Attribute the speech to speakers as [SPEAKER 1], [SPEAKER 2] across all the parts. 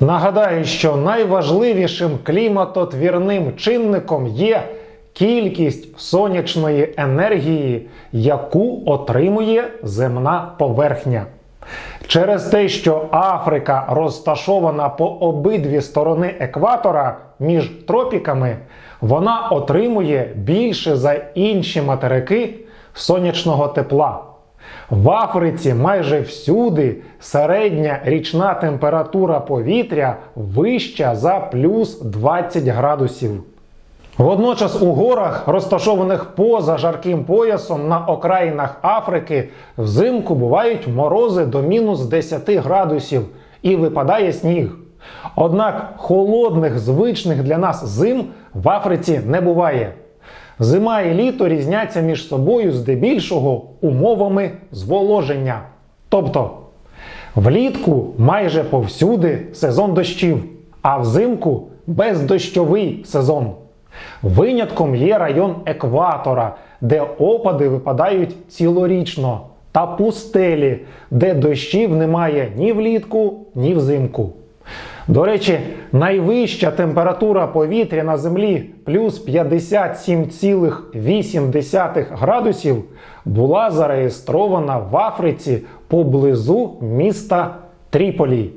[SPEAKER 1] Нагадаю, що найважливішим кліматотвірним чинником є кількість сонячної енергії, яку отримує земна поверхня. Через те, що Африка розташована по обидві сторони екватора між тропіками, вона отримує більше за інші материки сонячного тепла. В Африці майже всюди середня річна температура повітря вища за плюс 20 градусів. Водночас у горах, розташованих поза жарким поясом на окраїнах Африки, взимку бувають морози до мінус 10 градусів і випадає сніг. Однак холодних звичних для нас зим в Африці не буває. Зима і літо різняться між собою здебільшого умовами зволоження. Тобто влітку майже повсюди сезон дощів, а взимку бездощовий сезон. Винятком є район екватора, де опади випадають цілорічно, та пустелі, де дощів немає ні влітку, ні взимку. До речі, найвища температура повітря на землі плюс 57,8 градусів була зареєстрована в Африці поблизу міста Тріполі.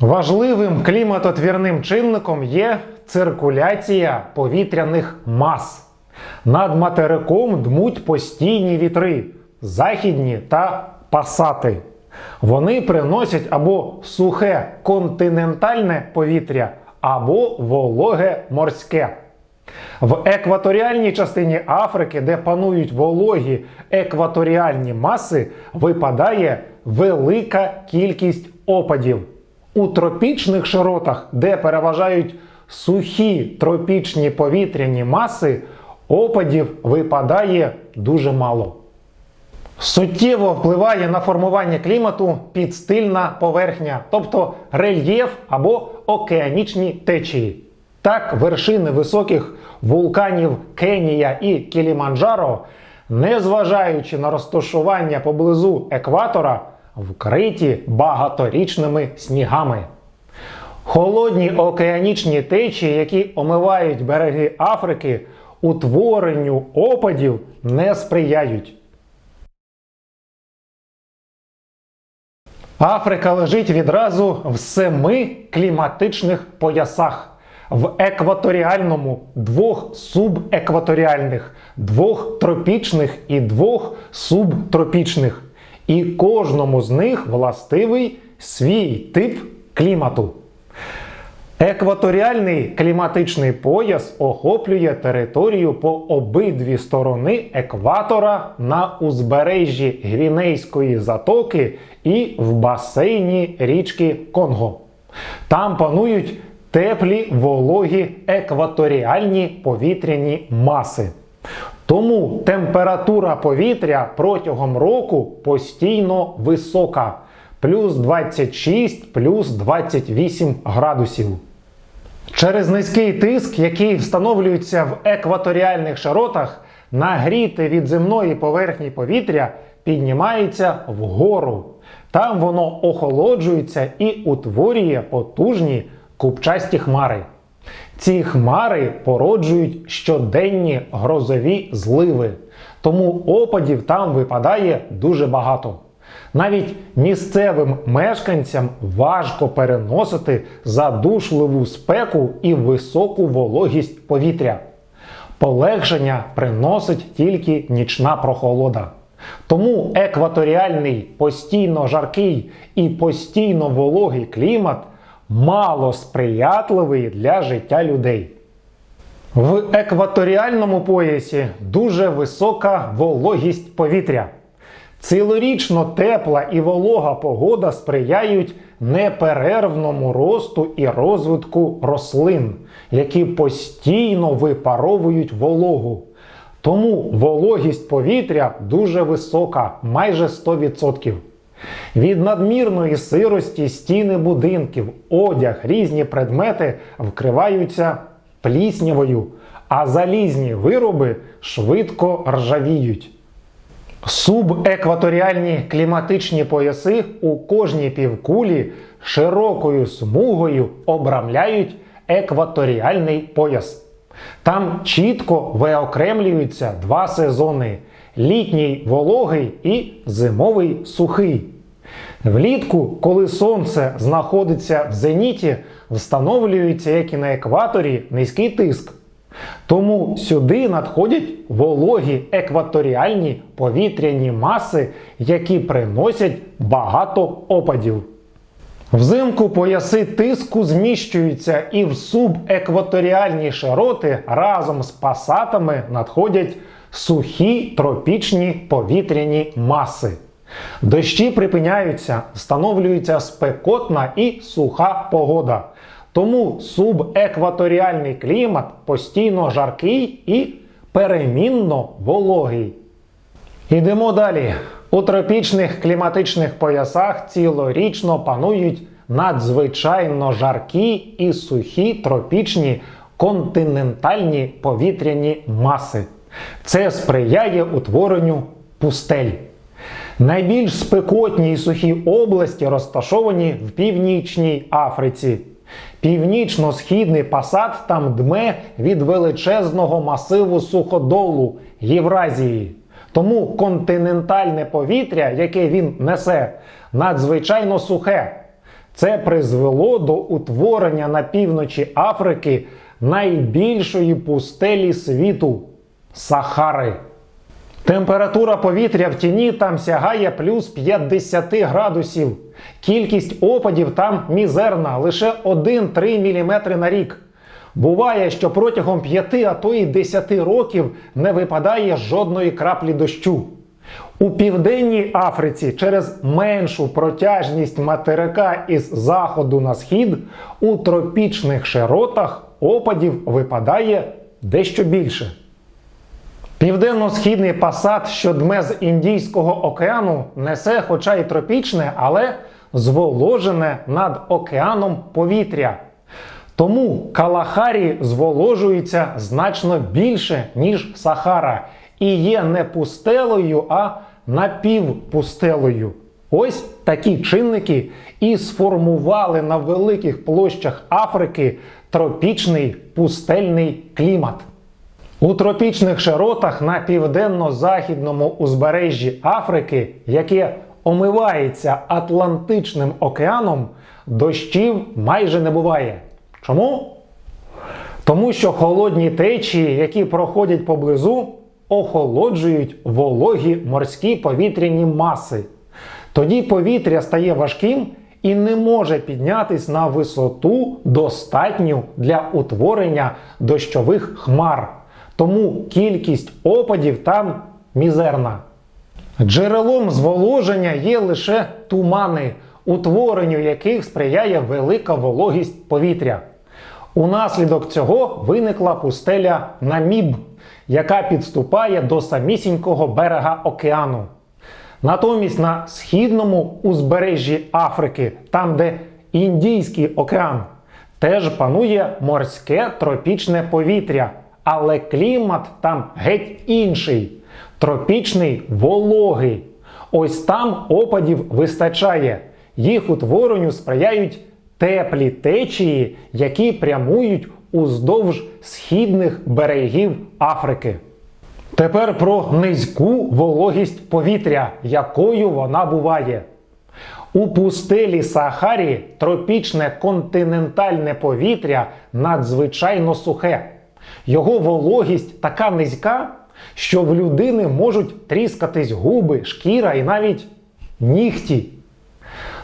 [SPEAKER 1] Важливим кліматотвірним чинником є циркуляція повітряних мас. Над материком дмуть постійні вітри, західні та пасати. Вони приносять або сухе континентальне повітря, або вологе морське. В екваторіальній частині Африки, де панують вологі екваторіальні маси, випадає велика кількість опадів. У тропічних широтах, де переважають сухі тропічні повітряні маси, опадів випадає дуже мало. Суттєво впливає на формування клімату підстильна поверхня, тобто рельєф або океанічні течії. Так, вершини високих вулканів Кенія і Кіліманджаро, незважаючи на розташування поблизу екватора, вкриті багаторічними снігами. Холодні океанічні течії, які омивають береги Африки, утворенню опадів не сприяють. Африка лежить відразу в семи кліматичних поясах. В екваторіальному, двох субекваторіальних, двох тропічних і двох субтропічних. І кожному з них властивий свій тип клімату. Екваторіальний кліматичний пояс охоплює територію по обидві сторони екватора на узбережжі Гвінейської затоки і в басейні річки Конго. Там панують теплі вологі екваторіальні повітряні маси. Тому температура повітря протягом року постійно висока плюс 26, плюс 28 градусів. Через низький тиск, який встановлюється в екваторіальних широтах, нагріте від земної поверхні повітря піднімається вгору. Там воно охолоджується і утворює потужні купчасті хмари. Ці хмари породжують щоденні грозові зливи, тому опадів там випадає дуже багато. Навіть місцевим мешканцям важко переносити задушливу спеку і високу вологість повітря. Полегшення приносить тільки нічна прохолода. Тому екваторіальний постійно жаркий і постійно вологий клімат мало сприятливий для життя людей. В екваторіальному поясі дуже висока вологість повітря. Цілорічно тепла і волога погода сприяють неперервному росту і розвитку рослин, які постійно випаровують вологу. Тому вологість повітря дуже висока, майже 100%. Від надмірної сирості стіни будинків, одяг, різні предмети вкриваються пліснявою, а залізні вироби швидко ржавіють. Субекваторіальні кліматичні пояси у кожній півкулі широкою смугою обрамляють екваторіальний пояс. Там чітко виокремлюються два сезони: літній вологий і зимовий сухий. Влітку, коли сонце знаходиться в зеніті, встановлюється, як і на екваторі, низький тиск. Тому сюди надходять вологі екваторіальні повітряні маси, які приносять багато опадів. Взимку пояси тиску зміщуються і в субекваторіальні широти разом з пасатами надходять сухі тропічні повітряні маси. Дощі припиняються, встановлюється спекотна і суха погода. Тому субекваторіальний клімат постійно жаркий і перемінно вологий. Ідемо далі. У тропічних кліматичних поясах цілорічно панують надзвичайно жаркі і сухі тропічні континентальні повітряні маси. Це сприяє утворенню пустель. Найбільш спекотні і сухі області розташовані в Північній Африці. Північно-східний пасат там дме від величезного масиву суходолу Євразії. Тому континентальне повітря, яке він несе, надзвичайно сухе. Це призвело до утворення на півночі Африки найбільшої пустелі світу Сахари. Температура повітря в тіні там сягає плюс 50 градусів. Кількість опадів там мізерна, лише 1-3 мм на рік. Буває, що протягом 5, а то й 10 років не випадає жодної краплі дощу. У Південній Африці через меншу протяжність материка із заходу на схід у тропічних широтах опадів випадає дещо більше. Південно-східний пасат, що дме з Індійського океану, несе, хоча й тропічне, але зволожене над океаном повітря. Тому Калахарі зволожується значно більше, ніж Сахара, і є не пустелою, а напівпустелою. Ось такі чинники і сформували на великих площах Африки тропічний пустельний клімат. У тропічних широтах на південно-західному узбережжі Африки, яке омивається Атлантичним океаном, дощів майже не буває. Чому? Тому що холодні течії, які проходять поблизу, охолоджують вологі морські повітряні маси. Тоді повітря стає важким і не може піднятись на висоту достатню для утворення дощових хмар. Тому кількість опадів там мізерна. Джерелом зволоження є лише тумани, утворенню яких сприяє велика вологість повітря. Унаслідок цього виникла пустеля Наміб, яка підступає до самісінького берега океану. Натомість на східному узбережжі Африки, там де Індійський океан, теж панує морське тропічне повітря, але клімат там геть інший тропічний вологий. Ось там опадів вистачає. Їх утворенню сприяють теплі течії, які прямують уздовж східних берегів Африки. Тепер про низьку вологість повітря, якою вона буває. У пустелі Сахарі тропічне континентальне повітря надзвичайно сухе. Його вологість така низька, що в людини можуть тріскатись губи, шкіра і навіть нігті.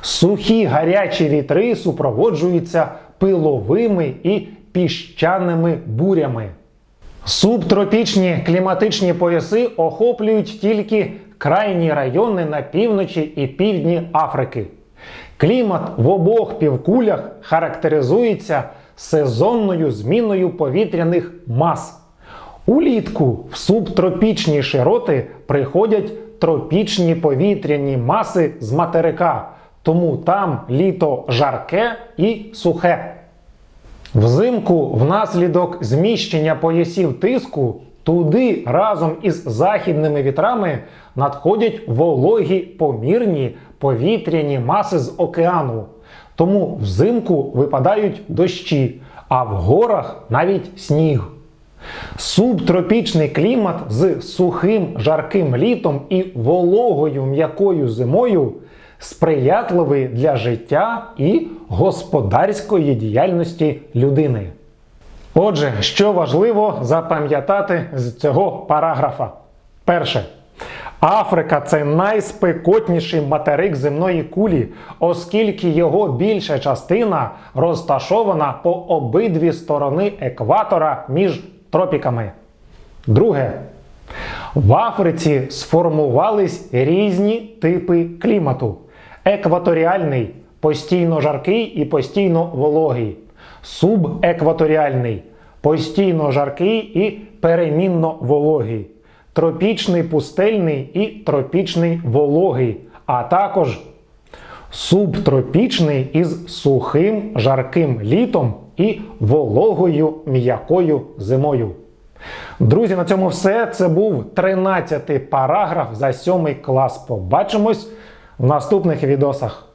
[SPEAKER 1] Сухі гарячі вітри супроводжуються пиловими і піщаними бурями. Субтропічні кліматичні пояси охоплюють тільки крайні райони на півночі і півдні Африки. Клімат в обох півкулях характеризується сезонною зміною повітряних мас. Улітку в субтропічні широти приходять тропічні повітряні маси з материка, тому там літо жарке і сухе. Взимку внаслідок зміщення поясів тиску туди разом із західними вітрами надходять вологі помірні повітряні маси з океану. Тому взимку випадають дощі, а в горах навіть сніг. Субтропічний клімат з сухим жарким літом і вологою м'якою зимою сприятливий для життя і господарської діяльності людини. Отже, що важливо запам'ятати з цього параграфа? Перше. Африка це найспекотніший материк земної кулі, оскільки його більша частина розташована по обидві сторони екватора між тропіками. Друге. В Африці сформувались різні типи клімату: екваторіальний, постійно жаркий і постійно вологий, субекваторіальний, постійно жаркий і перемінно вологий, тропічний пустельний і тропічний вологий, а також субтропічний із сухим жарким літом і вологою м'якою зимою. Друзі, на цьому все. Це був 13 параграф за 7 клас. Побачимось в наступних відосах.